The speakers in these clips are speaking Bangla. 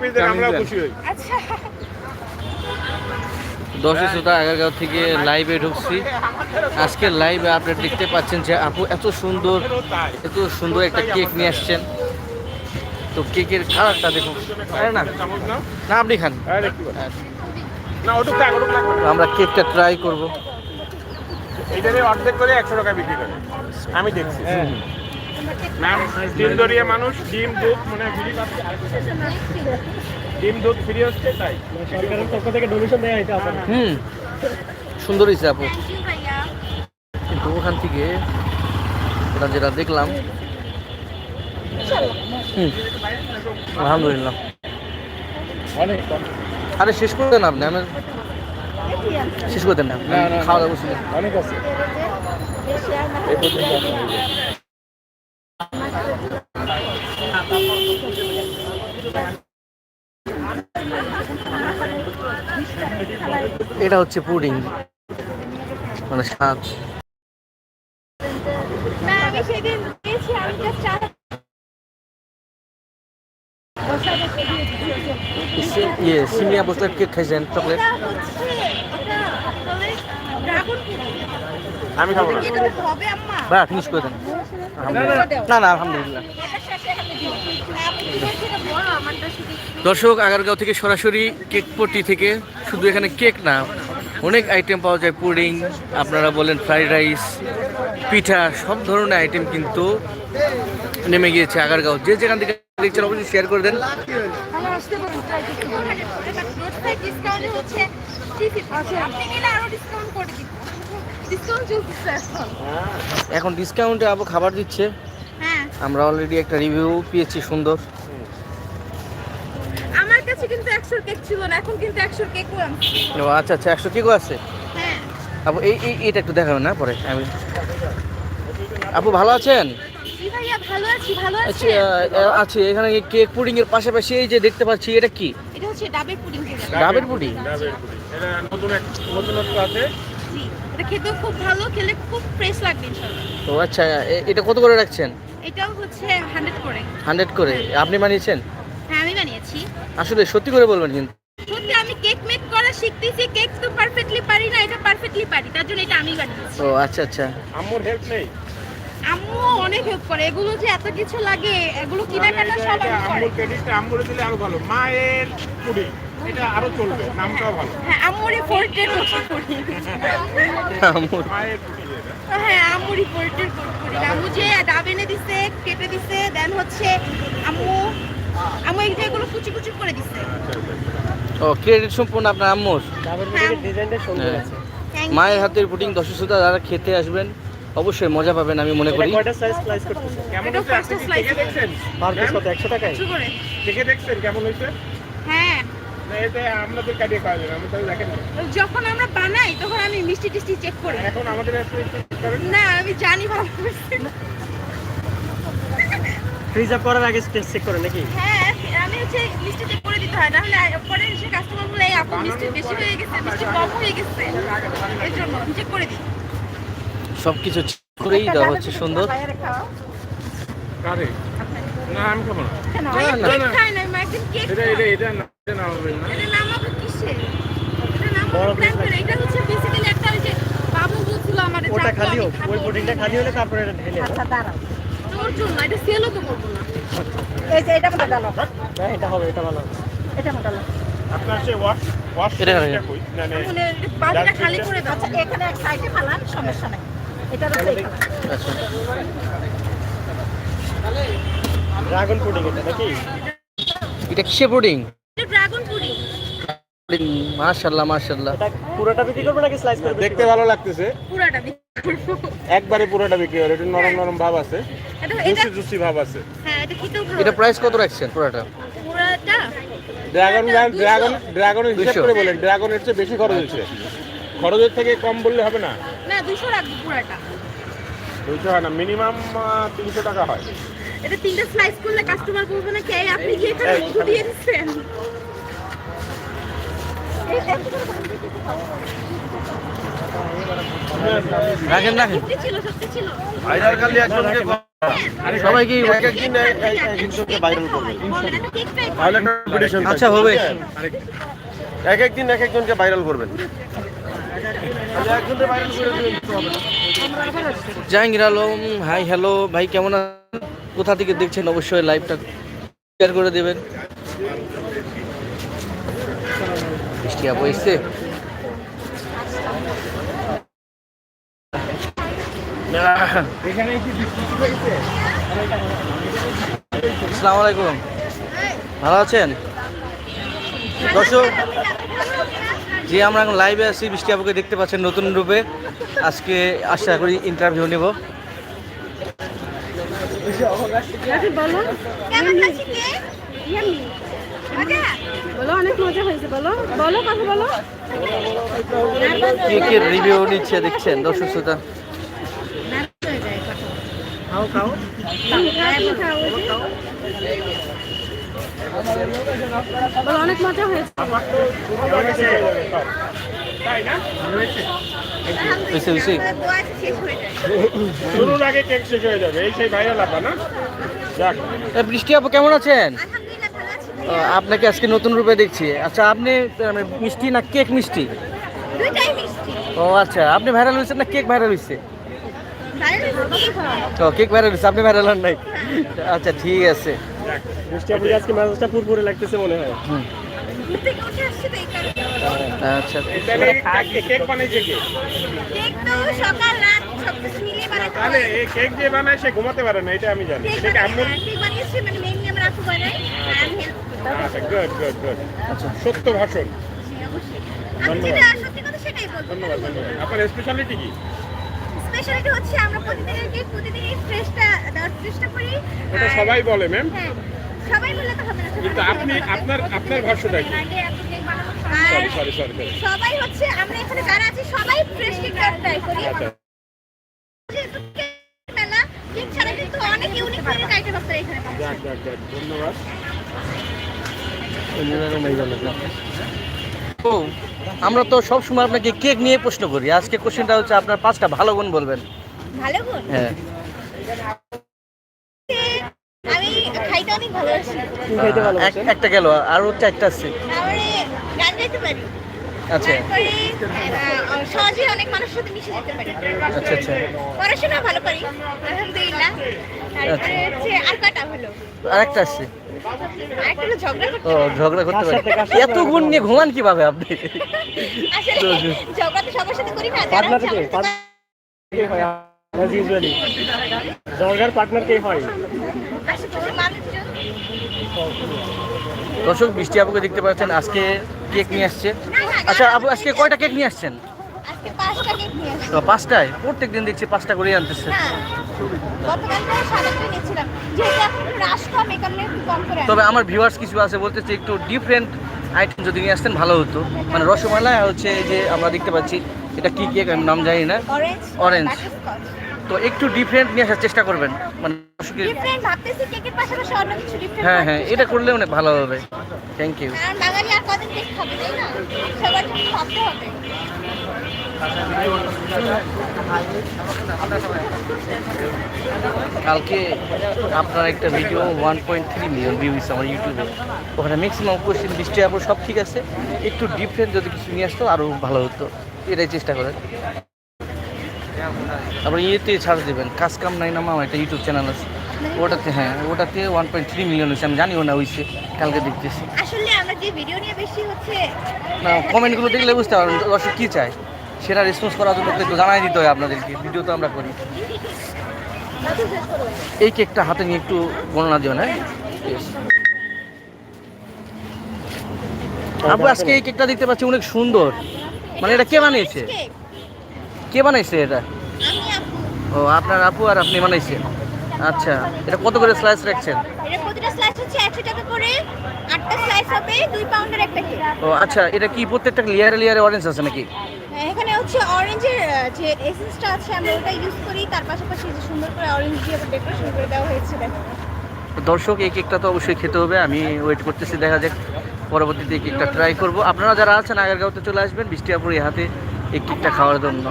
খুশি হই। আচ্ছা। দশই শ্রোতা আগারগাঁও থেকে লাইভে ঢুকছি। আজকে লাইভে আপনি দেখতে পাচ্ছেন যে আপু এত সুন্দর এত সুন্দর একটা কেক নিয়ে আসছেন। তো কেকের কালারটা দেখুন। আরে না? না আপনি খান। হ্যাঁ। আমরা কেকটা ট্রাই করব। এইটারে অর্ধেক করে একশো টাকা বিক্রি করে। আমি দেখছি। ম্যাম ডিম দরিয়া মানুষ ডিম দুধ মানে ফ্রি পাচ্ছে। ডিম দুধ ফ্রি হচ্ছে তাই। সরকারের পক্ষ থেকে ডোনেশন দেওয়া হয়েছে আপনার। হুম। সুন্দর হয়েছে আপু। কিন্তু ওখান থেকে এটা যেটা দেখলাম হুম আলহামদুলিল্লাহ। অনেক আরে শেষ করে দেন আপনি আমি শেষ করে দেন না খাওয়া দাওয়া করছি। অনেক আছে। এটা হচ্ছে পুডিং। মানে স্বাদ ইয়ে সিমিয়া কেক খাইছেন চকলেট? আমি খাব না। ফিনিশ করে দেন। না না আলহামদুলিল্লাহ। দর্শক আগারগাঁও থেকে সরাসরি কেক পট্টি থেকে শুধু এখানে কেক না অনেক আইটেম পাওয়া যায় পুডিং আপনারা বলেন ফ্রাইড রাইস পিঠা সব ধরনের আইটেম কিন্তু নেমে গিয়েছে আগারগাঁও। যে যেখান থেকে দেখছেন অবশ্যই শেয়ার করে দেন। ভালো আসতে পারেন ট্রাই করতে পারেন রোড সাইড ডিসকাউন্টে হচ্ছে আপনি নিলে আরও ডিসকাউন্ট করে এখন এখন ডিসকাউন্টে আবু খাবার দিচ্ছে। হ্যাঁ। আমরা অলরেডি একটা রিভিউ পেয়েছি সুন্দর। আমার কাছে কিন্তু 100 কেক ছিল না এখন কিন্তু 100 কেক আনছি। ও আচ্ছা আচ্ছা একশো কেকও আছে? হ্যাঁ। আপু এই এই এটা একটু দেখাবেন না পরে আমি আপু ভালো আছেন? জি ভাইয়া ভালো আছি ভালো আচ্ছা আছে এখানে কেক পুডিং এর পাশাপাশি এই যে দেখতে পাচ্ছি এটা কি? এটা হচ্ছে ডাবের পুডিং ডাবের পুডিং ডাবের পুডিং এটা নতুন এক নতুনত্ব আছে। এটা খেতেও খুব ভালো খেলে খুব ফ্রেশ লাগবে ইনশাআল্লাহ। তো আচ্ছা এটা কত করে রাখছেন? এটাও হচ্ছে 100 করে। হান্ড্রেড করে। আপনি বানিয়েছেন? হ্যাঁ আমি বানিয়েছি। আসলে সত্যি করে বলবেন কিন্তু। সত্যি আমি কেক মেক করা শিখতেছি কেক তো পারফেক্টলি পারি না এটা পারফেক্টলি পারি তার জন্য এটা আমি বানিয়েছি। ও আচ্ছা আচ্ছা। আম্মুর হেল্প নেই? আম্মু অনেক হেল্প করে এগুলো যে এত কিছু লাগে এগুলো কেনাকাটা সব এটা আম্মু করে। আম্মুর ক্রেডিটটা আম্মুরে দিলে আরও ভালো। মায়ের পুডিং। এটা আরও চলবে নামটাও ভালো। হ্যাঁ আম্মুরি পোর্টের মতো করি। আমুর। মায়ের পুডিং এটা। করি। আম্মু যে ডাব এনে দিছে কেটে দিছে দেন হচ্ছে আম্মু আম্মু এই এগুলো কুচি কুচি করে দিছে। ও ক্রেডিট সম্পূর্ণ আপনার আম্মুর? ডাবের ডিজাইনটা সুন্দর হ্যাঁ। আছে। মায়ের হাতের পুডিং দশ সুতা যারা খেতে আসবেন অবশ্যই মজা পাবেন আমি মনে করি। কয়টা সাইজ স্লাইস করতেছে কেমন এটা আপনি first কি slice দেখে দেখছেন? পার পিস কত 100 টাকায়? দেখে দেখছেন কেমন হয়েছে? যখন আমরা বানাই তখন আমি মিষ্টি টিষ্টি চেক করি। এখন আমাদের না। আমি জানি ভালো করে। ফ্রিজ আপ করার আগে টেস্ট চেক করে নাকি? হ্যাঁ আমি হচ্ছে মিষ্টি চেক করে দিতে হয় নাহলে পরে এসে কাস্টমার বলে এই আপু মিষ্টি বেশি হয়ে গেছে মিষ্টি কম হয়ে গেছে। এর জন্য চেক করে দিই। সব কিছু করেই দেওয়া হচ্ছে সুন্দর। কারে না। আমি খাব না। ওটা খালি হোক। ওই পুডিংটা খালি হলে তারপরে এটা ঢেলে আচ্ছা, দাও। তোর জন্য এটা সেলও তো করব না। এই যে এটা ডালো। হ্যাঁ এটা হবে এটা ভালো এটা মতো ডালো। আপনার সে ওয়াশ ওয়াশ এটা কই? বাড়িটা খালি করে দাও। আচ্ছা এখানে এক সাইডে ফালান সমস্যা নাই। এটা আচ্ছা। ড্রাগন পুডিং এটা নাকি? এটা কিসে পুডিং? ড্রাগন এটা পুরোটা বিক্রি করবে নাকি স্লাইস করবে দেখতে ভালো লাগতেছে। পুরাটা একবারে পুরোটা বিক্রি এটা নরম নরম ভাব আছে। জুসি জুসি ভাব আছে। হ্যাঁ এটা খেতেও এটা প্রাইস কত রাখছেন পুরোটা? পুরাটা ড্রাগন। ড্রাগন ড্রাগনের হিসাব দুশো। করে বলেন ড্রাগনের চেয়ে বেশি খরচ হয়েছে খরচের থেকে কম বললে হবে না। না দুশো রাখব পুরাটা। দুইশো হয় না মিনিমাম তিনশো টাকা হয়। এটা তিনটা স্লাইস করলে কাস্টমার বলবে না কে আপনি কি এখানে মধু দিয়ে দিচ্ছেন? রাখেন রাখেন। একজনকে সবাইকে এক একদিন এক- এক- একজনকে ভাইরাল করবেন তাহলে একটা আচ্ছা, হবে। বুঝছেন? এক একদিন এক একজনকে ভাইরাল করবেন। জাহাঙ্গীর আলম হাই হ্যালো ভাই কেমন আছেন? কোথা থেকে দেখছেন অবশ্যই লাইভটা শেয়ার করে দেবেন। বৃষ্টি আলাইকুম। ভালো আছেন? দর্শক, যে আমরা এখন লাইভে আছি বৃষ্টি আপুকে দেখতে পাচ্ছেন নতুন রূপে। আজকে আশা করি ইন্টারভিউ নেব কেমন লাগছে কে? মজা? বলো অনেক মজা হয়েছে বলো বলো কথা বলো কেকের রিভিউ নিচ্ছে দেখছেন দর্শক শ্রোতা? খাও খাও। বলো অনেক মজা হয়েছে। তাই না? হয়েছে। হয়েছে হয়ে যাবে। শুরুর আগে কেক শেষ হয়ে যাবে এই সেই ভাইরাল আপা না? যাক। বৃষ্টি আপু কেমন আছেন? আলহামদুলিল্লাহ ভালো আছি ও, আপনাকে আজকে নতুন রূপে দেখছি। আচ্ছা আপনি মানে, মিষ্টি না কেক মিষ্টি? ও আচ্ছা আপনি ভাইরাল হয়েছেন না কেক ভাইরাল হয়েছে? ও কেক ভাইরাল হয়েছে আপনি ভাইরাল হন নাই। আচ্ছা ঠিক আছে। মিষ্টি আপনি আজকে মেজাজটা পুরপুরে লাগতেছে মনে হয়। আচ্ছা কেক বানাইছে কে? কেক তো সকাল রাত সব মিলিয়ে বানাতে তাহলে। এই কেক যে বানায় সে ঘুমাতে পারে না এটা আমি জানি। কেক এটা কি আম্মুর কেক বানিয়েছে মানে মেনলি আমার আপু বানায় আর আমি হেল্প আচ্ছা গুড গুড গুড আচ্ছা। সত্য ভাষণ। অবশ্যই। সত্যি কথা সেটাই বলব ধন্যবাদ ধন্যবাদ। আপনার স্পেশালিটি কি? স্পেশালিটি হচ্ছে আমরা প্রতিদিনের কেক প্রতিদিনই ফ্রেশটা দেওয়ার চেষ্টা করি। এটা সবাই বলে ম্যাম হ্যাঁ সবাই বললে তো হবে না কিন্তু আপনি আপনার আপনার ভাষ্যটা কি? সরি সরি সরি সরি সবাই হচ্ছে আমরা এখানে যারা আছি সবাই ফ্রেশ কেক ট্রাই করি। আচ্ছা। যেহেতু কেক মেলা কেক ছাড়া কিন্তু অনেক ইউনিক ইউনিক আইটেম আপনারা এখানে পাবেন যাক যাক যাক ধন্যবাদ। ও আমরা তো সব সময় আপনাকে কেক নিয়ে প্রশ্ন করি। আজকে কোশ্চেনটা হচ্ছে আপনার পাঁচটা ভালো গুণ বলবেন। ভালো গুণ? হ্যাঁ। আমি খাইতে অনেক ভালোবাসি। খাইতে ভালো একটা গেল আর হচ্ছে একটা আছে। পারি। আচ্ছা। সহজে অনেক মানুষের সাথে মিশে যেতে পারি। আচ্ছা আচ্ছা। পড়াশোনা ভালো পারি আলহামদুলিল্লাহ। তারপরে হচ্ছে আর কটা হলো? আর একটা আছে আরেকটা হলো ও ঝগড়া করতে পারি। এত গুণ নিয়ে ঘুমান কীভাবে আপনি? ঝগড়া তো সবার সাথে করি না পার্টনার কে? হয়? হয়? দর্শক বৃষ্টি আপুকে দেখতে পাচ্ছেন। আজকে কেক নিয়ে আসছে। আচ্ছা আপু আজকে কয়টা কেক নিয়ে আসছেন? পাঁচটায়? প্রত্যেক দিন দেখছি পাঁচটা করেই আনতেছে। হ্যাঁ তবে আমার ভিউয়ার্স কিছু আছে বলতেছে একটু ডিফারেন্ট আইটেম যদি নিয়ে আসতেন ভালো হতো। মানে রসমালাই হচ্ছে যে আমরা দেখতে পাচ্ছি এটা কি কেক আমি নাম জানি না। অরেঞ্জ। তো একটু ডিফারেন্ট নিয়ে আসার চেষ্টা করবেন। মানে ডিফারেন্ট ভাবতেছি কেকের পাশাপাশি অন্য কিছু ডিফারেন্ট হ্যাঁ হ্যাঁ এটা করলে অনেক ভালো হবে। থ্যাংক ইউ কারণ বাঙালি আর কদিন কেক খাবে তাই না? সবার ভাবতে হবে। কালকে আপনার একটা video one point three million view হয়েছে আমার ইউটিউবে ওখানে ম্যাক্সিমাম কোশ্চেন বৃষ্টি আপনার সব ঠিক আছে। একটু ডিফারেন্ট যদি কিছু নিয়ে আসতো আরও ভালো হতো। এটাই চেষ্টা করেন। তারপরে ইয়েতে ছাড় দেবেন। কাজ কাম নাই না মামা একটা ইউটিউব চ্যানেল আছে। ওটাতে হ্যাঁ ওটাতে ওয়ান পয়েন্ট থ্রি মিলিয়ন হয়েছে। আমি জানিও না হয়েছে কালকে দেখতেছি। আসলে আমরা যে ভিডিও নিয়ে বেশি হচ্ছে না কমেন্টগুলো দেখলে বুঝতে পারবেন দর্শক কী চায়? সেটা রেসপন্স করার জন্য একটু জানাই দিতে হয় আপনাদেরকে ভিডিও তো আমরা করি। এই কেকটা হাতে নিয়ে একটু বর্ণনা দিও না আছে। আপু আজকে এই কেকটা দেখতে পাচ্ছি অনেক সুন্দর। মানে এটা কে বানিয়েছে? কে বানাইছে এটা? ও আপনার আপু আর আপনি বানাইছেন? আচ্ছা এটা কত করে স্লাইস রাখছেন? এটা প্রতিটা স্লাইস হচ্ছে একশো টাকা করে আটটা স্লাইস হবে দুই পাউন্ডের একটা কেক ও আচ্ছা এটা কি প্রত্যেকটা লেয়ারে লেয়ারে অরেঞ্জ আছে নাকি? এখানে হচ্ছে অরেঞ্জের যে এসেন্সটা আছে আমরা ওটা ইউজ করি তার পাশাপাশি যে সুন্দর করে অরেঞ্জ দিয়ে ডেকোরেশন করে দেওয়া হয়েছে দেখো। দর্শক এই কেকটা তো অবশ্যই খেতে হবে আমি ওয়েট করতেছি দেখা যাক পরবর্তীতে এই কেকটা ট্রাই করব। আপনারা যারা আছেন আগের আগারগাঁওতে চলে আসবেন বৃষ্টিয়াপুর এই হাতে এই কেকটা খাওয়ার জন্য।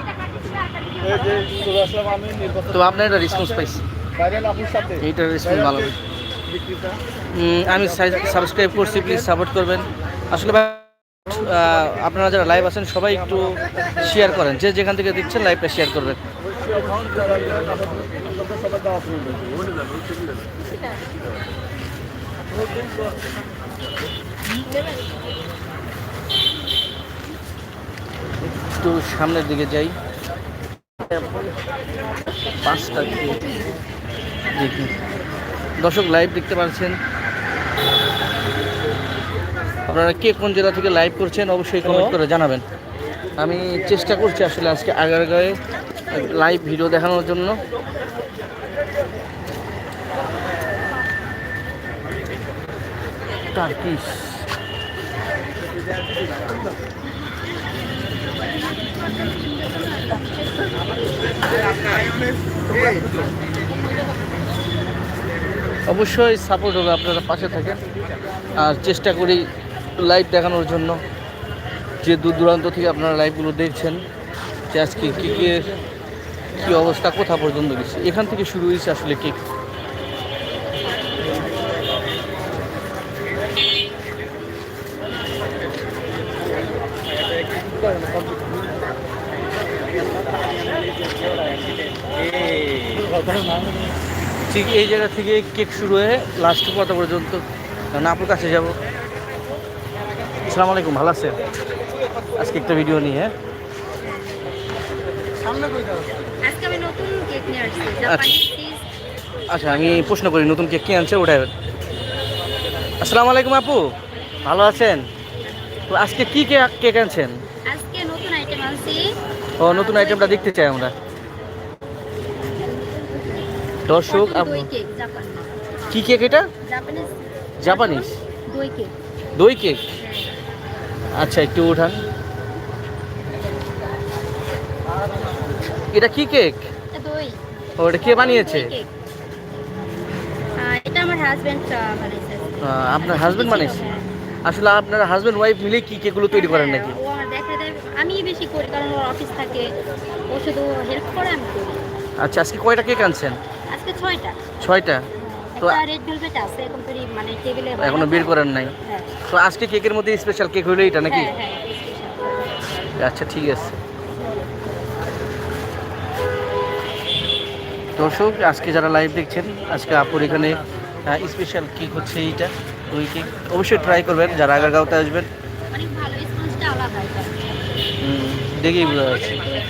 তো আপনার একটা রেসপন্স পাইছি। এইটার রেসপন্স ভালো। আমি সাবস্ক্রাইব করছি প্লিজ সাপোর্ট করবেন। আসলে আপনারা যারা লাইভ আছেন সবাই একটু শেয়ার করেন। যে যেখান থেকে দিচ্ছেন লাইভটা শেয়ার করবেন। একটু সামনের দিকে যাই। পাঁচটা দেখি দর্শক লাইভ দেখতে পাচ্ছেন। আপনারা কে কোন জেলা থেকে লাইভ করছেন অবশ্যই কমেন্ট করে জানাবেন। আমি চেষ্টা করছি আসলে আজকে আগারগাঁয়ে লাইভ ভিডিও দেখানোর জন্য। টার্কিশ। অবশ্যই সাপোর্ট হবে, আপনারা পাশে থাকেন। আর চেষ্টা করি লাইভ দেখানোর জন্য। যে দূর দূরান্ত থেকে আপনারা লাইভগুলো দেখছেন, যে আজকে কেকের কী অবস্থা, কোথা পর্যন্ত গেছে, এখান থেকে শুরু হয়েছে আসলে কেক ঠিক এই জায়গা থেকে কেক শুরু হয়ে লাস্ট কত পর্যন্ত। না আপুর কাছে যাব। আসসালামু আলাইকুম ভালো আছেন? আজকে একটা ভিডিও নিয়ে। হ্যাঁ চিজ আচ্ছা। আমি প্রশ্ন করি নতুন কেক কে আনছে ওটাই আসসালামু আলাইকুম আপু। ভালো আছেন? তো আজকে কি কেক কেক আনছেন? আজকে নতুন আইটেম আনছি। ও নতুন আইটেমটা দেখতে চাই আমরা। দর্শক কি কেক এটা? জাপানিজ দই কেক হ্যাঁ আচ্ছা একটু উঠান। এটা কি কেক এটা দই। ও এটা কে বানিয়েছে? এটা আমার হাজবেন্ড বানিয়েছে। আপনার হাজবেন্ড বানিয়েছে? হ্যাঁ। আসলে আপনার হাজবেন্ড ওয়াইফ মিলে কি কেকগুলো তৈরি করেন নাকি? ও আমার দেখা দেয় আমি বেশি করি কারণ ওর অফিস থাকে। ও শুধু হেল্প করে আমি করি। আচ্ছা আজকে কয়টা কেক আনছেন? আজকে ছয়টা। ছয়টা? তো একটা রেড ভেলভেট আছে এখন তৈরি মানে টেবিলে এখনও বের করেন নাই? হ্যাঁ। তো আজকে কেকের মধ্যে স্পেশাল কেক হলো এটা নাকি? হ্যাঁ হ্যাঁ special। আচ্ছা ঠিক আছে। দর্শক আজকে যারা লাইভ দেখছেন আজকে আপুর এখানে স্পেশাল কেক হচ্ছে এইটা দই কেক অবশ্যই ট্রাই করবেন যারা আগারগাঁওতে আসবেন। এটা। দেখেই বোঝা যাচ্ছে দই কেক।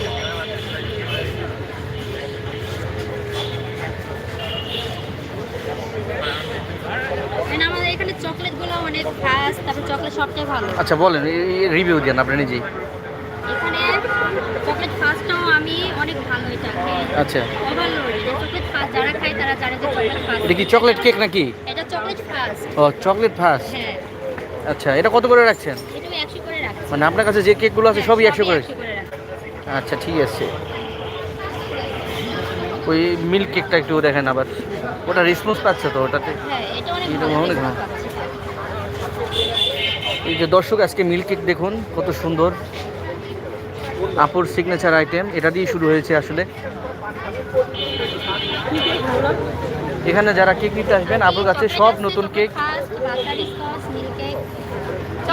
And আমাদের এখানে চকলেটগুলো অনেক ফাস্ট তারপর চকলেট সবটাই ভালো। আচ্ছা বলেন রিভিউ দেন আপনি নিজেই। এখানে চকলেট আমি অনেক ভালো এটা আচ্ছা। ওভারলোড চকলেট ফাস্ট যারা খায় তারা জানে যে চকলেট ফাস্ট। এটা কি চকলেট কেক নাকি? এটা চকলেট ফাস্ট। ও চকলেট ফার্স্ট হ্যাঁ। আচ্ছা এটা কত করে রাখছেন? এটাও একশো করে রাখছি। মানে আপনার কাছে যে কেকগুলো আছে সবই একশো করে আচ্ছা ঠিক আছে। ওই মিল্ক কেকটা একটু দেখেন আবার। ওটা রেসপন্স পাচ্ছে তো ওটাতে? হ্যাঁ এটা অনেক ভালো অনেক response ভালো। পাচ্ছি। এই যে দর্শক আজকে মিল্ক কেক দেখুন কত সুন্দর। আপুর সিগনেচার আইটেম এটা দিয়ে শুরু হয়েছে আসলে। এখানে যারা কেক নিতে আসবেন আপুর কাছে সব নতুন কেক।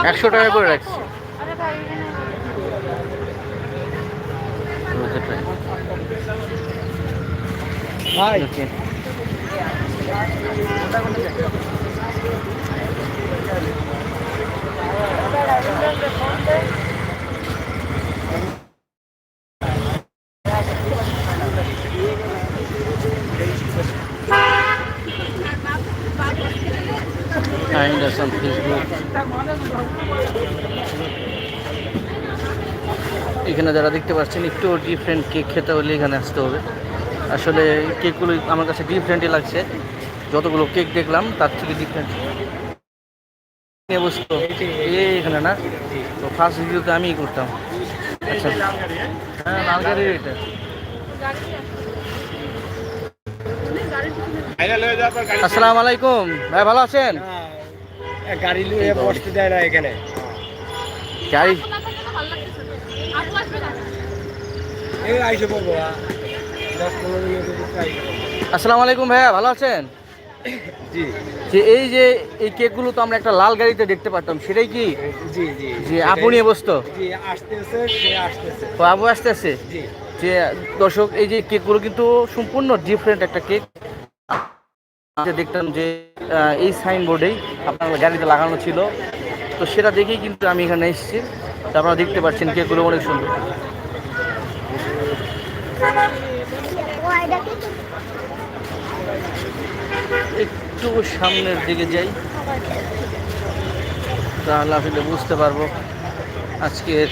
100 টাকা করে রাখছি। ওকে। Find us. এখানে যারা দেখতে পাচ্ছেন, একটু ডিফারেন্ট কেক খেতে হলে এখানে আসতে হবে। আসলে কেকগুলো আমার কাছে ডিফারেন্টই লাগছে। যতগুলো কেক দেখলাম, তার থেকে ডিফারেন্ট এখানে না? তো ফার্স্ট ভিডিও তো আমিই করতাম। আচ্ছা। হ্যাঁ লাল এটা। আসসালামু আলাইকুম। ভাই ভালো আছেন? গাড়ি নিয়ে বসতে দেয় না এখানে। আসসালামু আলাইকুম ভাইয়া ভালো আছেন? যে এই যে এই কেকগুলো তো আমরা একটা লাল গাড়িতে দেখতে পারতাম সেটাই কি? জি জি। যে জি আসতেছে সে আসতেছে। ও আবু আসতে আসে জি। যে দর্শক এই যে কেকগুলো কিন্তু সম্পূর্ণ ডিফারেন্ট একটা কেক। দেখতাম যে এই সাইনবোর্ডেই আপনার গাড়িতে লাগানো ছিল। তো সেটা দেখেই কিন্তু আমি এখানে এসেছি। আপনারা দেখতে পাচ্ছেন কেকগুলো অনেক সুন্দর। একটু সামনের দিকে যাই। তাহলে আসলে বুঝতে পারব আজকের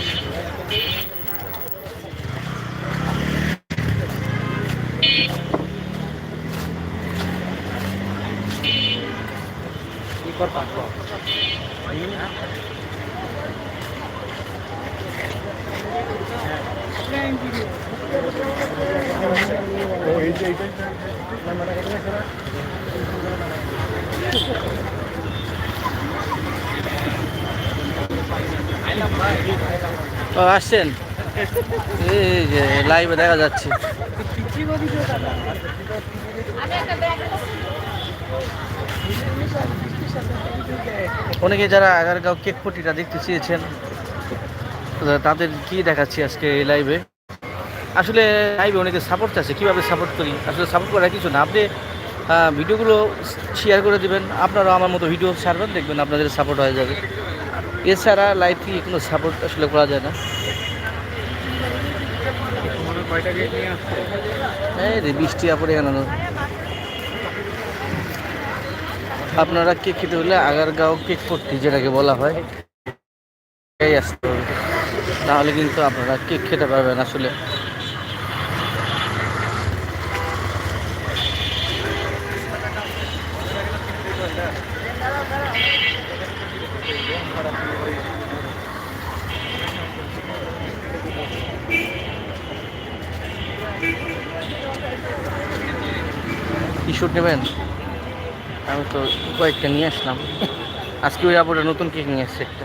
ও, আসছেন? এই যে লাইভে দেখা যাচ্ছে। অনেকে যারা আগারগাঁও কেক পটিটা দেখতে চেয়েছেন, তাদের কি দেখাচ্ছি আজকে এই লাইভে আসলে লাইভে অনেকে সাপোর্ট আছে কীভাবে সাপোর্ট করি? আসলে সাপোর্ট করার কিছু না। আপনি ভিডিওগুলো শেয়ার করে দিবেন। আপনারা আমার মতো ভিডিও ছাড়বেন, দেখবেন আপনাদের সাপোর্ট হয়ে যাবে। এছাড়া লাইভ থেকে কোনো সাপোর্ট আসলে করা যায় না। কেন আপনারা কেক খেতে হলে আগার আগারগাঁও কেক পট্টি যেটাকে বলা হয় আসতে হবে। তাহলে কিন্তু আপনারা কেক খেতে পারবেন আসলে। শুট নেবেন? আমি তো কয়েকটা নিয়ে আসলাম। আজকে ওই আপুটা নতুন কেক নিয়ে আসছে একটা।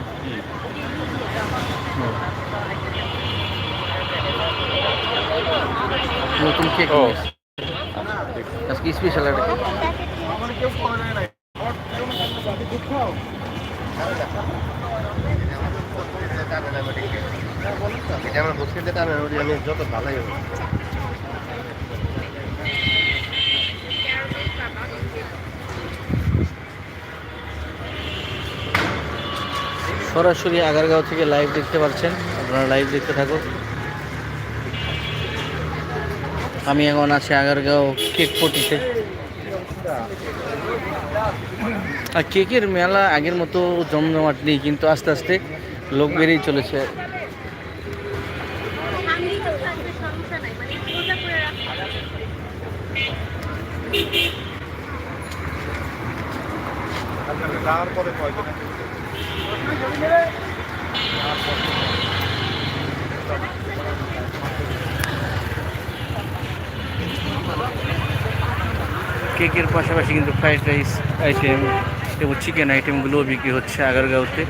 নতুন কেক আজকে স্পেশাল একটা আমার বসে আমি যত ভালোই হবে সরাসরি আগারগাঁও থেকে লাইভ দেখতে পাচ্ছেন। আপনারা লাইভ দেখতে থাকুন। আমি এখন আছি আগারগাঁও কেক পটিতে। আর কেকের মেলা আগের মতো জমজমাট নেই, কিন্তু আস্তে আস্তে লোক বেড়েই চলেছে। আমি তো থাকবে সমস্যা নাই মানে সোজা করে রাখতে কেকের পাশাপাশি কিন্তু ফ্রাইড রাইস আইটেম এবং চিকেন আইটেমগুলোও বিক্রি হচ্ছে আগারগাঁওতে।